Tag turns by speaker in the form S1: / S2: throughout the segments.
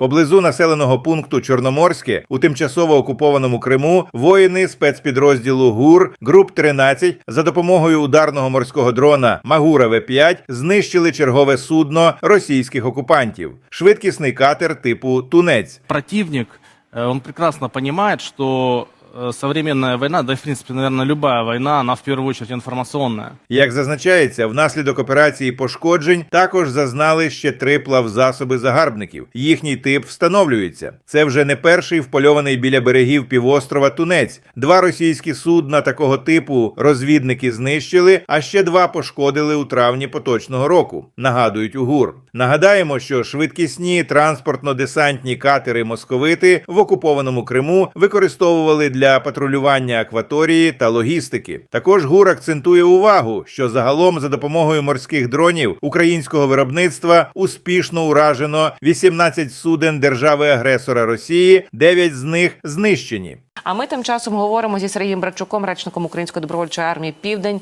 S1: Поблизу населеного пункту Чорноморське у тимчасово окупованому Криму воїни спецпідрозділу ГУР груп 13 за допомогою ударного морського дрона Магура В5 знищили чергове судно російських окупантів, швидкісний катер типу Тунець.
S2: противник, він он прекрасно розуміє, э, современная война, да и в принципе, наверное, любая война, она в первую очередь информационная.
S1: Як зазначається, внаслідок операції пошкоджень також зазнали ще три плавзасоби загарбників. Їхній тип встановлюється. Це вже не перший впольований біля берегів півострова Тунець. Два російські судна такого типу розвідники знищили, а ще два пошкодили у травні поточного року. Нагадують у ГУР. Нагадаємо, що швидкісні транспортно-десантні катери московити в окупованому Криму використовували для патрулювання акваторії та логістики. Також ГУР акцентує увагу, що загалом за допомогою морських дронів українського виробництва успішно уражено 18 суден держави-агресора Росії, 9 з них знищені.
S3: А ми тим часом говоримо зі Сергієм Брачуком, речником Української добровольчої армії Південь.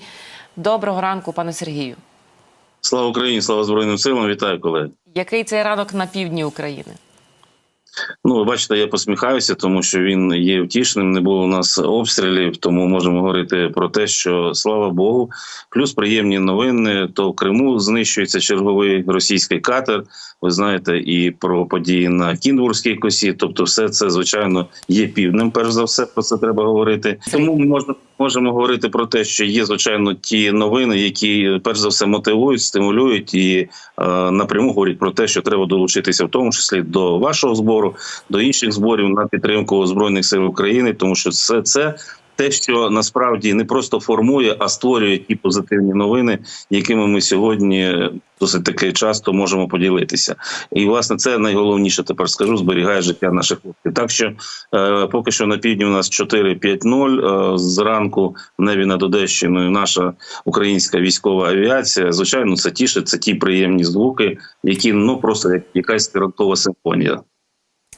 S3: Доброго ранку, пане Сергію.
S4: Слава Україні, слава Збройним силам, вітаю колеги.
S3: Який цей ранок на півдні України?
S4: Ну, ви бачите, я посміхаюся, тому що він є втішним. Не було у нас обстрілів, тому можемо говорити про те, що слава Богу. Плюс приємні новини. То в Криму знищується черговий російський катер. Ви знаєте, і про події на Кінбурзькій косі. Тобто, все це звичайно є півднем. Перш за все, про це треба говорити. Тому можна. Можемо говорити про те, що є звичайно ті новини, які перш за все мотивують, стимулюють і е, напряму говорять про те, що треба долучитися, в тому числі до вашого збору, до інших зборів на підтримку збройних сил України, тому що все це. Те, що насправді не просто формує, а створює ті позитивні новини, якими ми сьогодні досить таки часто можемо поділитися. І власне це найголовніше тепер скажу, зберігає життя наших хлопців. Так що е, поки що на півдні у нас 4-5-0. Е, зранку в небі над Одещиною наша українська військова авіація. Звичайно, це тішить, це ті приємні звуки, які ну просто як якась ранкова симфонія.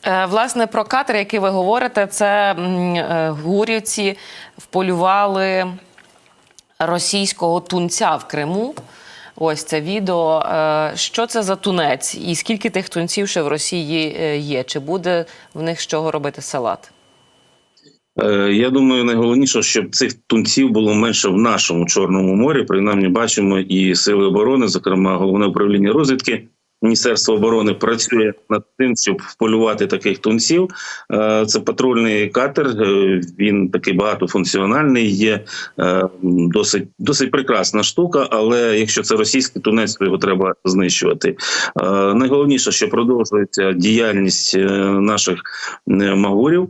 S3: Е, Власне, про катер, який ви говорите, це е, гурівці вполювали російського тунця в Криму. Ось це відео. Е, Що це за тунець? І скільки тих тунців ще в Росії є? Чи буде в них з чого робити салат?
S4: Я думаю, найголовніше, щоб цих тунців було менше в нашому чорному морі. Принаймні, бачимо і сили оборони, зокрема головне управління розвідки. Міністерство оборони працює над тим, щоб вполювати таких тунців. Е, Це патрульний катер. е, Він такий багатофункціональний. Є е, досить досить прекрасна штука. Але якщо це російський тунець, то його треба знищувати. Найголовніше, що продовжується діяльність наших магурів.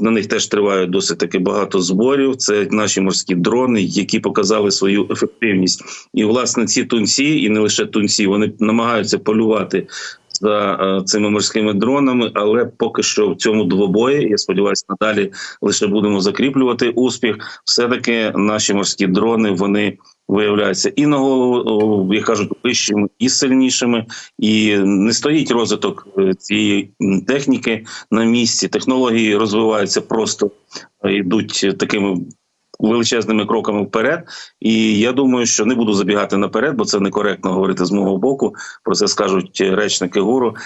S4: На них теж триває досить таки багато зборів. Це наші морські дрони, які показали свою ефективність. І власне ці тунці, і не лише тунці, вони намагаються полювати за е, цими морськими дронами. Але поки що в цьому двобої, я сподіваюся, надалі лише будемо закріплювати успіх. Все таки наші морські дрони вони. Виявляються і на голову, як кажуть, вищими і сильнішими, і не стоїть розвиток е, цієї техніки на місці. Технології розвиваються просто е, йдуть такими величезними кроками вперед. І я думаю, що не буду забігати наперед, бо це некоректно говорити з мого боку. Про це скажуть речники гуру.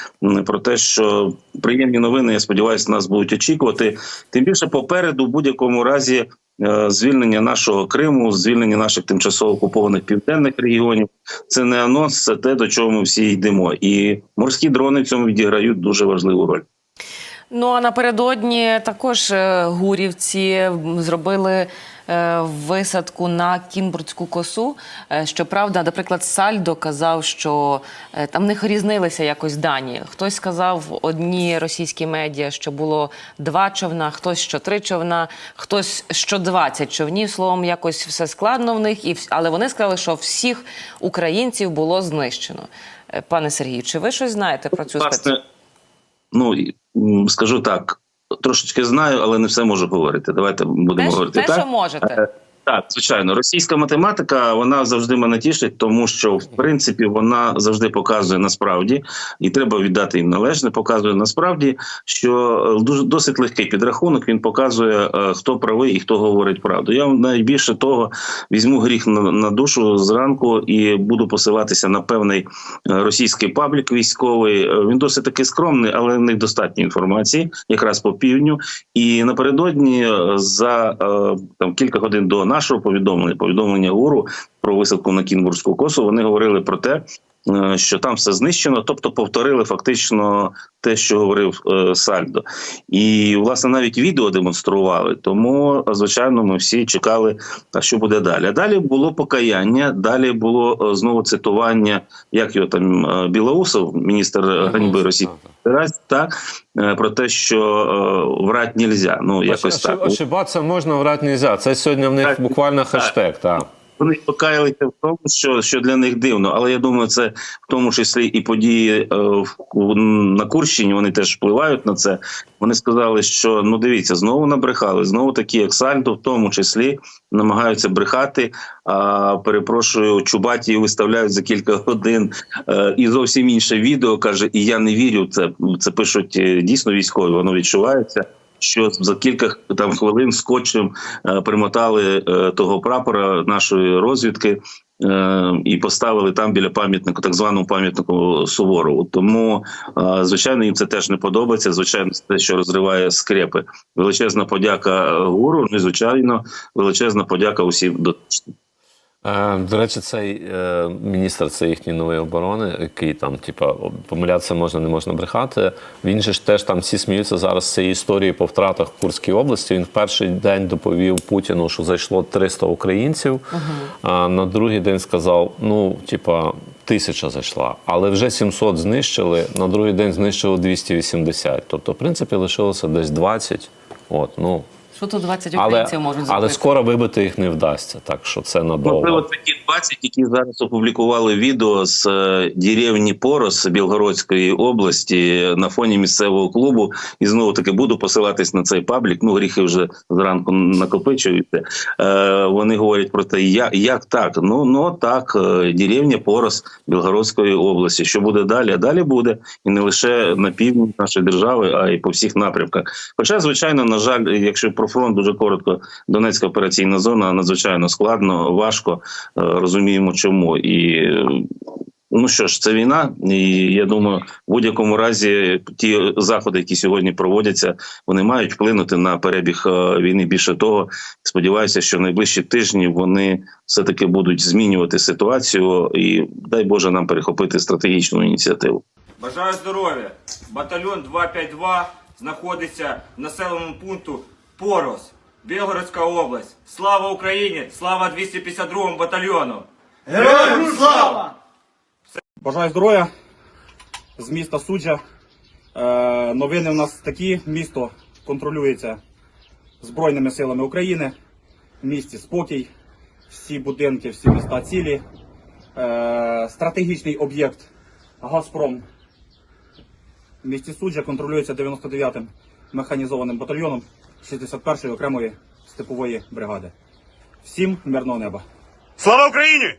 S4: Про те, що приємні новини, я сподіваюся, нас будуть очікувати. Тим більше попереду, в будь-якому разі. Е, Звільнення нашого Криму, звільнення наших тимчасово окупованих південних регіонів це не анонс, це те, до чого ми всі йдемо. І морські дрони в цьому відіграють дуже важливу роль.
S3: Ну а напередодні також е, гурівці зробили висадку на Кінбурзьку косу. Е, Щоправда, наприклад, Сальдо казав, що е, там них різнилися якось дані. Хтось сказав одні російські медіа, що було два човна, хтось що три човна, хтось що 20 човнів. Словом, якось все складно в них, і але вони сказали, що всіх українців було знищено. Е, Пане Сергію, чи ви щось знаєте про цю?
S4: Власне, ну скажу так, трошечки знаю, але не все можу говорити. Давайте будемо
S3: Те,
S4: говорити
S3: те
S4: так.
S3: що можете.
S4: Так, звичайно, російська математика вона завжди мене тішить, тому що в принципі вона завжди показує насправді, і треба віддати їм належне. Показує насправді, що е, дуже досить легкий підрахунок. Він показує, е, хто правий і хто говорить правду. Я найбільше того візьму гріх на, душу зранку і буду посилатися на певний е, російський паблік військовий. Він досить таки скромний, але в них достатньо інформації, якраз по півдню. І напередодні за там кілька годин до нашого повідомлення, повідомлення ГУРу про висадку на Кінбурзьку косу, вони говорили про те, що там все знищено, тобто повторили фактично те, що говорив е, Сальдо, і власне навіть відео демонстрували. Тому звичайно, ми всі чекали, а що буде далі. А далі було покаяння, далі було е, знову цитування, як його там е, Білоусов, міністр ганьби Росії. Федерації, так е, про те, що е, врать нельзя. Ну якось
S5: Ошиб-
S4: так.
S5: Ошибатися можна, врати нельзя. Це сьогодні в них
S4: Так,
S5: буквально
S4: так.
S5: хештег. Так.
S4: Вони покаялися в тому, що, що для них дивно, але я думаю, це в тому числі і події е, в, на Курщині. Вони теж впливають на це. Вони сказали, що ну дивіться, знову набрехали, знову такі, як Сальдо, в тому числі намагаються брехати. А перепрошую, Чубаті виставляють за кілька годин е, і зовсім інше відео каже: І я не вірю. Це це пишуть е, дійсно військові. Воно відчувається. Що за кілька там хвилин скотчем е, примотали е, того прапора нашої розвідки е, і поставили там біля пам'ятника, так званому пам'ятнику Суворову. Тому, звичайно, їм це теж не подобається. Звичайно, це те, що розриває скрепи. Величезна подяка гуру. Ну і звичайно, величезна подяка усім дотичним.
S5: Е, До речі, цей е, міністр, це їхній новий оборони, який там, типа, помилятися можна, не можна брехати. Він же ж теж там всі сміються зараз з цієї історії по втратах в Курській області. Він в перший день доповів Путіну, що зайшло 300 українців. А на другий день сказав: ну, типа, тисяча зайшла, але вже 700 знищили. На другий день знищили 280. Тобто, в принципі, лишилося десь 20. От, ну.
S3: Що тут 20
S5: Але,
S3: можуть зробити?
S5: але скоро вибити їх не вдасться, так що це надовго.
S4: Можливо, це ті 20, які зараз опублікували відео з е, деревні Порос Білгородської області на фоні місцевого клубу. І знову таки буду посилатись на цей паблік. Ну, гріхи вже зранку накопичуються. Е, вони говорять про те, як, як так? Ну, ну так, е, деревня Порос Білгородської області. Що буде далі? А далі буде і не лише на півдні нашої держави, а й по всіх напрямках. Хоча, звичайно, на жаль, якщо про фронт дуже коротко, Донецька операційна зона надзвичайно складно, важко. Е, Розуміємо, чому і. Ну що ж, це війна, і я думаю, в будь-якому разі ті заходи, які сьогодні проводяться, вони мають вплинути на перебіг е, війни. Більше того, сподіваюся, що в найближчі тижні вони все таки будуть змінювати ситуацію, і дай Боже нам перехопити стратегічну ініціативу.
S6: Бажаю здоров'я. Батальйон 252 знаходиться в населеному пункту Порос, Білгородська область. Слава Україні! Слава 252 му батальйону! Героям слава!
S7: Бажаю здоров'я з міста Суджа. Е, новини в нас такі. Місто контролюється Збройними силами України. В місті спокій, всі будинки, всі міста цілі. Е, стратегічний об'єкт Газпром в місті Суджа контролюється 99-м механізованим батальйоном 61-ї окремої степової бригади. Всім мирного неба!
S8: Слава Україні!